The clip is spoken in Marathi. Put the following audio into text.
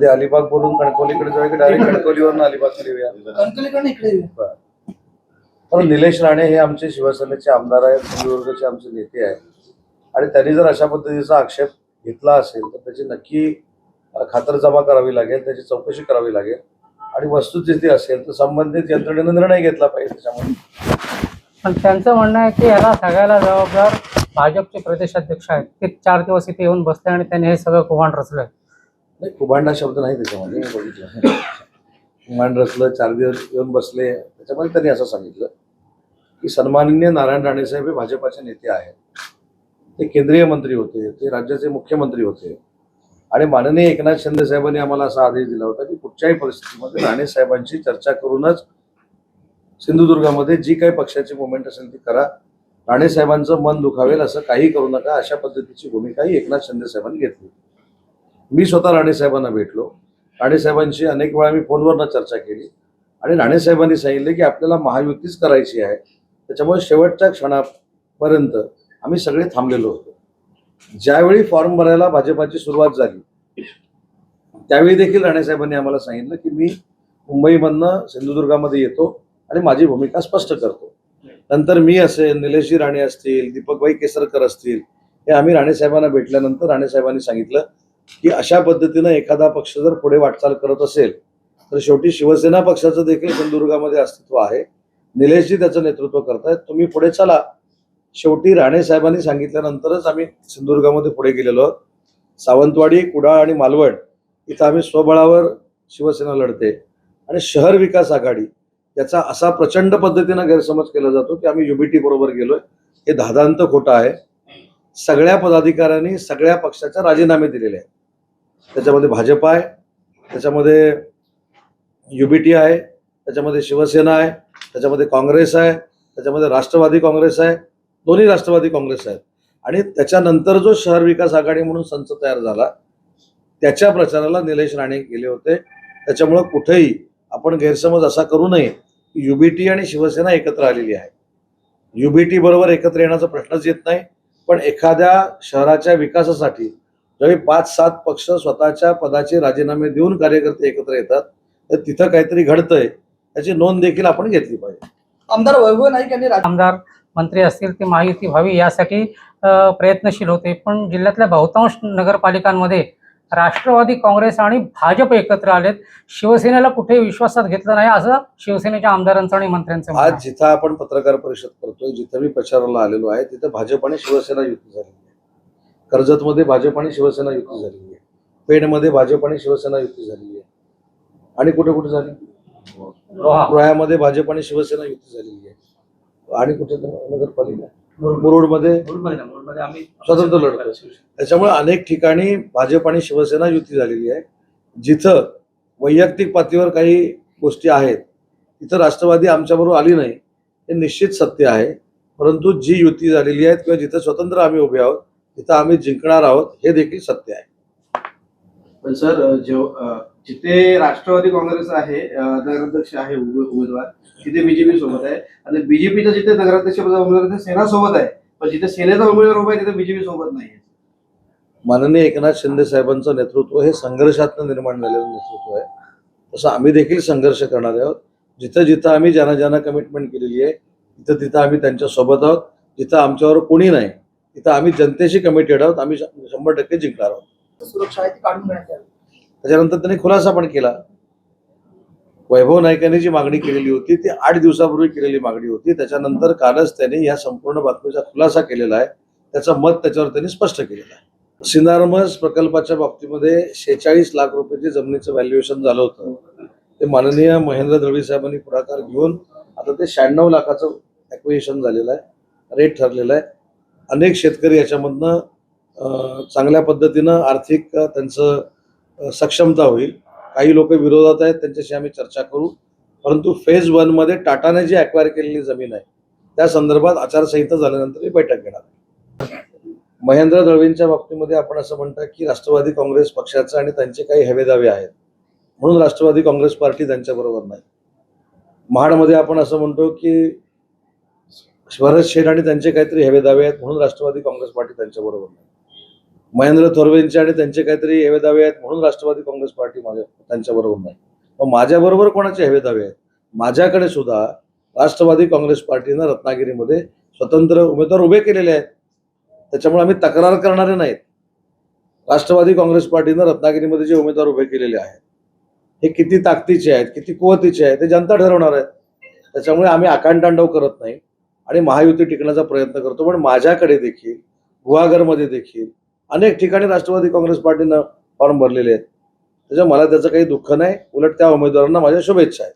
आधी अलिबाग बोलून कणकवलीकडे जाऊया की डायरेक्ट कणकवलीवरून अलिबागकडे येऊया? कणकवलीकडनं इकडे येऊ. निलेश राणे हे आमचे शिवसेनेचे आमदार आहेत सिंधुदुर्गचे आमचे नेते आहेत. आणि त्यांनी जर अशा पद्धतीचा आक्षेप घेतला असेल तर त्याची नक्की अ, खातरजमा करावी लागेल त्याची चौकशी करावी लागेल. आणि वस्तुस्थिती असेल तर संबंधित यंत्रणेनं निर्णय घेतला पाहिजे त्याच्यामध्ये. पण त्यांचं म्हणणं आहे की याला सगळ्याला जबाबदार भाजपचे प्रदेशाध्यक्ष आहेत. ते चार दिवस इथे येऊन बसले आणि त्यांनी हे सगळं कुभांड रचलंय. नाही कुभांडा शब्द नाही त्याच्यामध्ये मी बघितलं. कुभांड रचलं चार दिवस येऊन बसले त्याच्यामध्ये त्यांनी असं सांगितलं की सन्माननीय नारायण राणेसाहेब हे भाजपाचे नेते आहेत. ते केंद्रीय मंत्री होते ते राज्याचे मुख्यमंत्री होते. आणि माननीय एकनाथ शिंदे साहेबांनी आम्हाला असा आदेश दिला होता की कुठच्याही परिस्थितीमध्ये राणेसाहेबांशी चर्चा करूनच सिंधुदुर्गामध्ये जी काही पक्षाची मुवमेंट असेल ती करा. राणेसाहेबांचं मन दुखावेल असं काही करू नका अशा पद्धतीची भूमिकाही एकनाथ शिंदे साहेबांनी घेतली. मी स्वतः राणेसाहेबांना भेटलो. राणेसाहेबांशी अनेक वेळा मी फोनवरनं चर्चा केली. आणि राणेसाहेबांनी सांगितले की आपल्याला महायुतीच करायची आहे. त्याच्यामुळे शेवटच्या क्षणापर्यंत आम्ही सगळे थांबलेलो होतो. ज्यावेळी फॉर्म भरायला भाजपाची सुरुवात झाली त्यावेळी देखील राणेसाहेबांनी आम्हाला सांगितलं की मी मुंबईमधनं सिंधुदुर्गामध्ये येतो आणि माझी भूमिका स्पष्ट करतो. नंतर मी असेल निलेशजी राणे असतील दीपकभाई केसरकर असतील हे आम्ही राणेसाहेबांना भेटल्यानंतर राणेसाहेबांनी सांगितलं की अशा पद्धतीनं एखादा पक्ष जर पुढे वाटचाल करत असेल तर शेवटी शिवसेना पक्षाचं देखील सिंधुदुर्गामध्ये अस्तित्व आहे. निलेशजी त्याचं नेतृत्व करतायत. तुम्ही पुढे चला. शेवटी राणे साहेबांनी सांगितल्यानंतरच आम्ही सिंधुदुर्गामध्ये पुढे गेलेलो आहोत. सावंतवाडी कुडाळ आणि मालवण इथं आम्ही स्वबळावर शिवसेना लढते. आणि शहर विकास आघाडी याचा असा प्रचंड पद्धतीनं गैरसमज केला जातो की आम्ही युबीटी बरोबर गेलोय. हे धादांत खोटं आहे. सगळ्या पदाधिकाऱ्यांनी सगळ्या पक्षाचे राजीनामे दिलेले आहेत. त्याच्यामध्ये भाजप आहे त्याच्यामध्ये युबीटी आहे त्याच्यामध्ये शिवसेना आहे त्याच्यामध्ये काँग्रेस आहे त्याच्यामध्ये राष्ट्रवादी काँग्रेस आहे दोन्ही राष्ट्रवादी काँग्रेस आहेत. आणि त्याच्यानंतर जो शहर विकास आघाडी म्हणून संच तयार झाला त्याच्या प्रचाराला निलेश राणे गेले होते. त्याच्यामुळं कुठेही आपण गैरसमज असा करू नये की युबीटी आणि शिवसेना एकत्र आलेली आहे. युबीटी बरोबर एकत्र येण्याचा प्रश्नच येत नाही पण एखाद्या शहराच्या विकासासाठी ज्यावेळी पाच सात पक्ष स्वतःच्या पदाचे राजीनामे देऊन कार्यकर्ते एकत्र येतात तर तिथं काहीतरी घडतंय त्याची नोंद देखील आपण घेतली पाहिजे. आमदार वैभव नाईक यांनी आमदार मंत्री असतील ते महायुती व्हावी यासाठी प्रयत्नशील होते. पण जिल्ह्यातल्या बहुतांश नगरपालिकांमध्ये राष्ट्रवादी काँग्रेस आणि भाजप एकत्र आलेत. शिवसेनेला कुठे विश्वासात घेतलं नाही असं शिवसेनेच्या आमदारांचं आणि मंत्र्यांचं आज. जिथं आपण पत्रकार परिषद करतोय जिथं मी प्रचाराला आलेलो आहे तिथं भाजप आणि शिवसेना युती आहे. कर्जतमध्ये भाजप आणि शिवसेना युती झालेली आहे. पेणमध्ये भाजप आणि शिवसेना युती झालेली आहे. आणि कुठे कुठे झाली? रोहा. रोह्यामध्ये भाजप आणि शिवसेना युती झालेली आहे. आणि कुठे नगरपालिका. मुरुडमध्ये स्वतंत्र लढतो त्याच्यामुळे अनेक ठिकाणी भाजप आणि शिवसेना युती झालेली आहे. जिथं वैयक्तिक पातळीवर काही गोष्टी आहेत तिथं राष्ट्रवादी आमच्याबरोबर आली नाही हे निश्चित सत्य आहे. परंतु जी युती झालेली आहे किंवा जिथं स्वतंत्र आम्ही उभे आहोत तिथं आम्ही जिंकणार आहोत हे देखील सत्य आहे. पण सर जिथे राष्ट्रवादी काँग्रेस आहे नगराध्यक्ष आहे उमे- उमेदवार तिथे बीजेपी सोबत आहे. आणि बीजेपीचा जिथे नगराध्यक्ष उमेदवार सेना सोबत आहे. पण जिथे सेनेचा उमेदवार उभा आहे तिथे बीजेपी सोबत नाही माननीय एकनाथ शिंदे साहेबांचं नेतृत्व हे संघर्षातनं निर्माण झालेलं नेतृत्व आहे. तसं आम्ही देखील संघर्ष करणार आहोत. जिथं जिथं आम्ही ज्यांना ज्यांना कमिटमेंट केलेली आहे तिथं तिथं आम्ही त्यांच्यासोबत आहोत. जिथं आमच्यावर कोणी नाही तिथं आम्ही जनतेशी कमिटेड आहोत. आम्ही शंभर टक्के जिंकणार आहोत. सुरक्षा त्याच्यानंतर त्यांनी खुलासा पण केला. वैभव नाईकांनी जी मागणी केलेली होती ती आठ दिवसापूर्वी केलेली मागणी होती. त्याच्यानंतर कालच त्यांनी या संपूर्ण बातमीचा खुलासा केलेला आहे. त्याचं मत त्याच्यावर त्यांनी स्पष्ट केलेलं आहे. सिनारमस प्रकल्पाच्या बाबतीमध्ये शेहेचाळीस लाख रुपयाचे जमिनीचं व्हॅल्युएशन झालं होतं. ते माननीय महेंद्र दळवी साहेबांनी पुढाकार घेऊन आता ते शहाण्णव लाखाचं ॲक्विएशन झालेलं आहे. रेट ठरलेला आहे. अनेक शेतकरी याच्यामधनं चांगल्या पद्धतीनं आर्थिक त्यांचं सक्षमता होईल. काही लोक विरोधात आहेत त्यांच्याशी आम्ही चर्चा करू. परंतु फेज वनमध्ये टाटाने जी अक्वायर केलेली जमीन आहे त्या संदर्भात आचारसंहिता झाल्यानंतर ही बैठक घेणार महेंद्र दळवींच्या बाबतीमध्ये आपण असं म्हणतो की राष्ट्रवादी काँग्रेस पक्षाचं आणि त्यांचे काही हवेदावे आहेत. म्हणून राष्ट्रवादी काँग्रेस पार्टी त्यांच्याबरोबर नाही. महाडमध्ये आपण असं म्हणतो की शरद शेठ आणि त्यांचे काहीतरी हवेदावे आहेत म्हणून राष्ट्रवादी काँग्रेस पार्टी त्यांच्याबरोबर नाही. महेंद्र थोरवेंचे आणि त्यांचे काहीतरी हेवे दावे आहेत म्हणून राष्ट्रवादी काँग्रेस पार्टी माझ्या त्यांच्याबरोबर नाही. मग माझ्याबरोबर कोणाचे हेवे दावे आहेत? माझ्याकडे सुद्धा राष्ट्रवादी काँग्रेस पार्टीनं रत्नागिरीमध्ये स्वतंत्र उमेदवार उभे केलेले आहेत. त्याच्यामुळे आम्ही तक्रार करणारे नाहीत. राष्ट्रवादी काँग्रेस पार्टीनं रत्नागिरीमध्ये जे उमेदवार उभे केलेले आहेत हे किती ताकदीचे आहेत किती कुवतीचे आहेत ते जनता ठरवणार आहेत त्याच्यामुळे आम्ही आकांतांडव करत नाही. आणि महायुती टिकण्याचा प्रयत्न करतो. पण माझ्याकडे देखील गुहागरमध्ये देखील अनेक ठिकाणी राष्ट्रवादी काँग्रेस पार्टीनं फॉर्म भरलेले आहेत. त्याच्या मला त्याचं काही दुःख नाही. उलट त्या उमेदवारांना माझ्या शुभेच्छा आहेत.